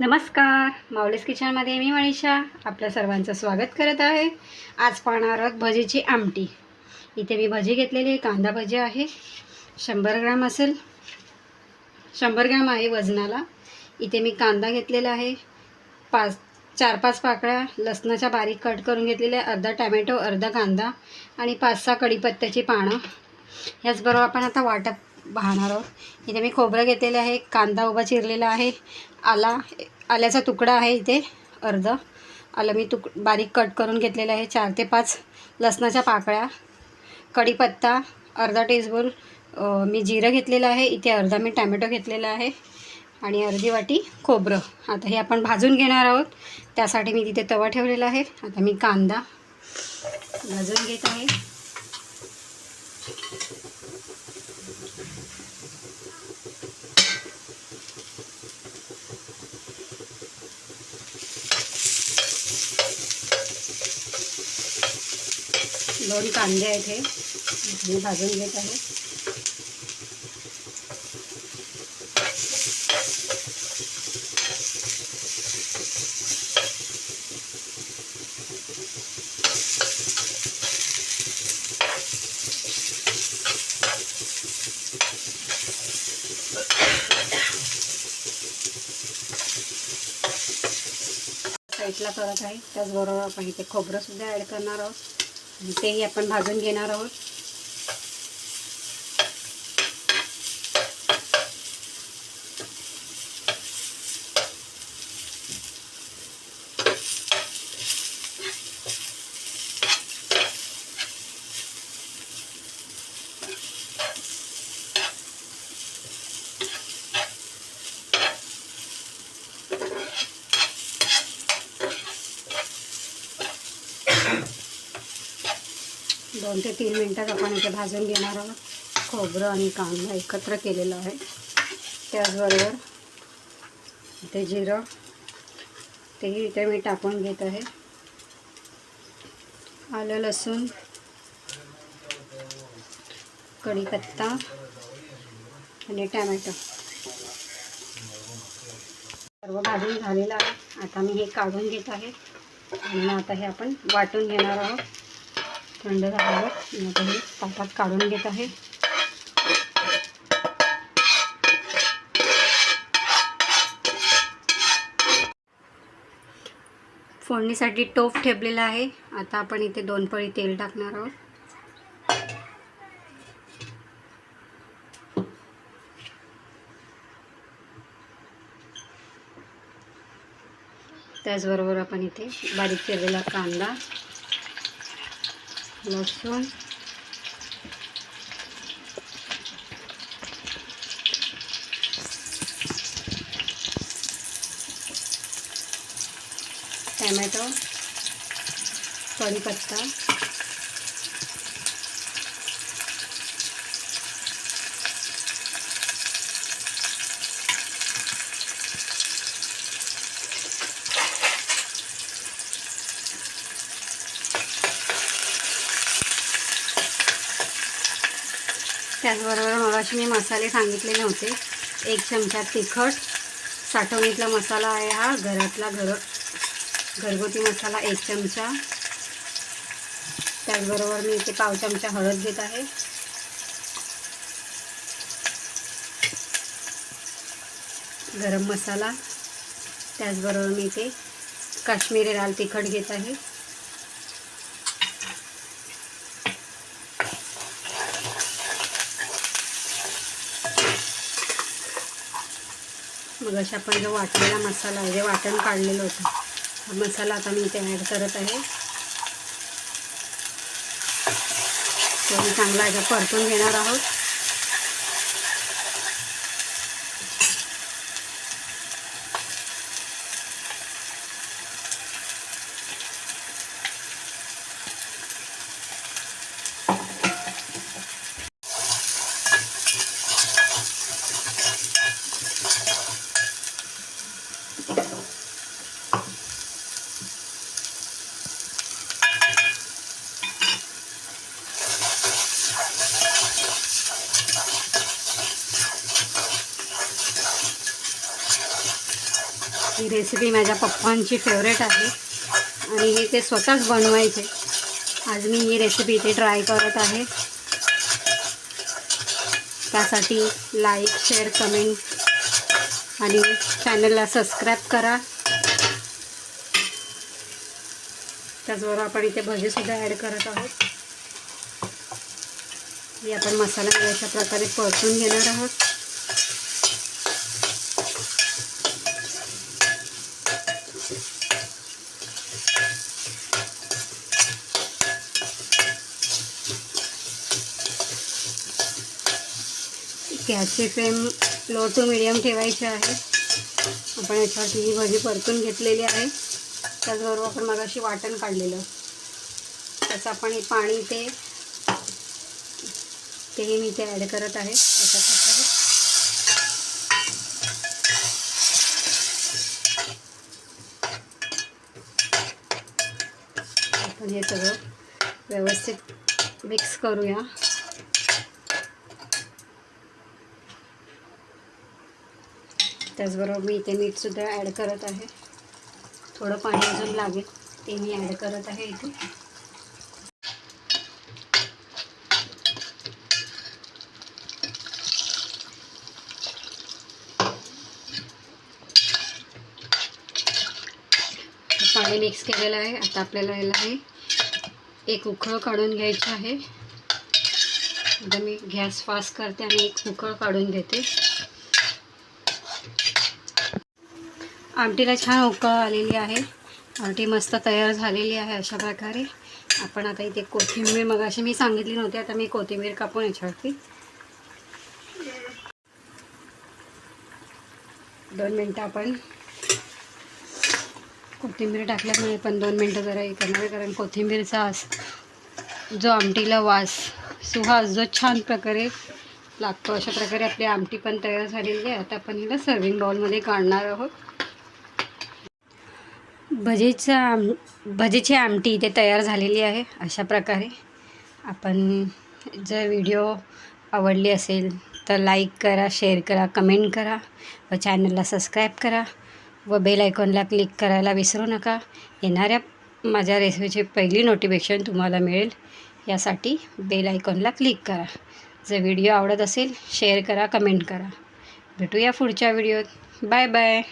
नमस्कार. माऊलीस किचनमध्ये मी मनीषा. आपल्या सर्वांचं स्वागत करत आहे. आज पाहणार आहोत भजीची आमटी. इथे मी भजी घेतलेली आहे. कांदा भजी आहे. शंभर ग्राम असेल. शंभर ग्राम आहे वजनाला. इथे मी कांदा घेतलेला आहे. पाच चार पाच पाकळ्या लसणाच्या बारीक कट करून घेतलेल्या अर्धा टॅमॅटो अर्धा कांदा आणि पाच सहा कढीपत्त्याची पानं. ह्याचबरोबर आपण आता वाटप पाहणार आहोत. इथे मी खोबरं घेतलेलं आहे कांदा उभा चिरलेला आहे आला आल्याचा तुकडा आहे इथे अर्ध. आलं मी तुक बारीक कट करून घेतलेलं आहे चार ते पाच लसणाच्या पाकळ्या कढीपत्ता अर्धा टीस्पून मी जिरं घेतलेलं आहे इथे अर्धा मी टॅमॅटो घेतलेला आहे आणि अर्धी वाटी खोबरं. आता हे आपण भाजून घेणार आहोत त्यासाठी मी तिथे तवा ठेवलेला आहे आता मी कांदा भाजून घेत आहे. दोन कांदे आहेत हे. मी भाजून घेत आहे. साईडला करत आहे. त्याचबरोबर आपण इथे खोबरंसुद्धा ॲड करणार आहोत. इथेही तेही आपण भाजून घेणार आहोत. दोन ते तीन मिनटात आपण इथे भाजून घेणार आहोत. खोबरं आणि कांदा एकत्र केलेलं आहे. त्याचबरोबर इथे जिरं तेही इथे मी टाकून घेत आहे. आलं लसूण कढीपत्ता आणि टॅमॅटो. सर्व भाजून झालेलं आहे. आता मी हे काढून घेत आहे. आणि आता हे आपण वाटून घेणार आहोत. थंड झाल्यावर मी आता हे ताटात काढून घेत आहे. फोडणीसाठी टोप ठेवलेला आहे. आता आपण इथे दोन पळी तेल टाकणार आहोत. त्याचबरोबर आपण इथे बारीक केलेला कांदा लसूण. टॅमॅटो कढीपत्ता. त्याचबरोबर मगाशी मी मसाले सांगितले नव्हते एक चमचा तिखट साठवणीतला मसाला आहे हा घरातला घर घरगुती मसाला एक चमचा. त्याचबरोबर मी इथे पाव चमचा हळद घेत आहे. गरम मसाला. त्याचबरोबर मी इथे काश्मीरी लाल तिखट घेत आहे. मग अशा आपण जो वाटलेला मसाला आहे जे वाटण काढलेलं होतं हा मसाला आता मी इथे ॲड करत आहे. तो मी चांगला याचा परतून घेणार आहोत. ही रेसिपी माझ्या पप्पांची फेवरेट आहे. आणि हे ते स्वतःच बनवायचे. आज मी ही रेसिपी इथे ट्राय करत आहे. त्यासाठी लाईक शेअर कमेंट आणि चॅनलला सबस्क्राईब करा. त्याचबरोबर आपण इथे भजीसुद्धा ॲड करत आहोत. हे आपण मसाला अशा प्रकारे परतून घेणार आहोत. गॅसची फ्लेम लो टू मिडियम ठेवायची आहे. आपण याच्यावरती ही भजी परतून घेतलेली आहे. त्याचबरोबर आपण मगाशी वाटण काढलेलं. त्याचं आपण हे पाणी ते तेही मी ते ॲड करत आहे. अशा आपण हे सगळं व्यवस्थित मिक्स करूया. त्याचबरोबर मी इथे मीठसुद्धा ॲड करत आहे. थोडं पाणी अजून लागेल ते मी ॲड करत आहे इथे. पाणी मिक्स केलेलं आहे. आता आपल्याला याला हे एक उखळ काढून घ्यायचं आहे. आता मी गॅस फास्ट करते आणि एक उखळ काढून घेते. आमटीला छान उकळ आलेली आहे. आमटी मस्त तयार झालेली आहे अशा प्रकारे. आपण आता इथे कोथिंबीर मग अशी मी सांगितली नव्हती आता मी कोथिंबीर कापून याच्यावरती दोन मिनटं आपण कोथिंबीर टाकल्यामुळे पण दोन मिनटं जरा हे करणार आहे, कारण कोथिंबीरचा आस जो आमटीला वास सुहास जो छान प्रकारे लागतो अशा प्रकारे आपली आमटी पण तयार झालेली आहे. आता आपण हिला सर्विंग बाउलमध्ये काढणार आहोत. भजेचा आम भजेची आमटी इथे तयार झालेली आहे अशा प्रकारे. आपण जर व्हिडिओ आवडली असेल तर लाईक करा शेअर करा कमेंट करा व चॅनलला सबस्क्राईब करा व बेल आयकॉनला क्लिक करायला विसरू नका. येणाऱ्या माझ्या रेसिपीची पहिली नोटिफिकेशन तुम्हाला मिळेल यासाठी बेल आयकॉनला क्लिक करा. जर व्हिडिओ आवडत असेल शेअर करा कमेंट करा. भेटूया पुढच्या व्हिडिओत. Bye bye.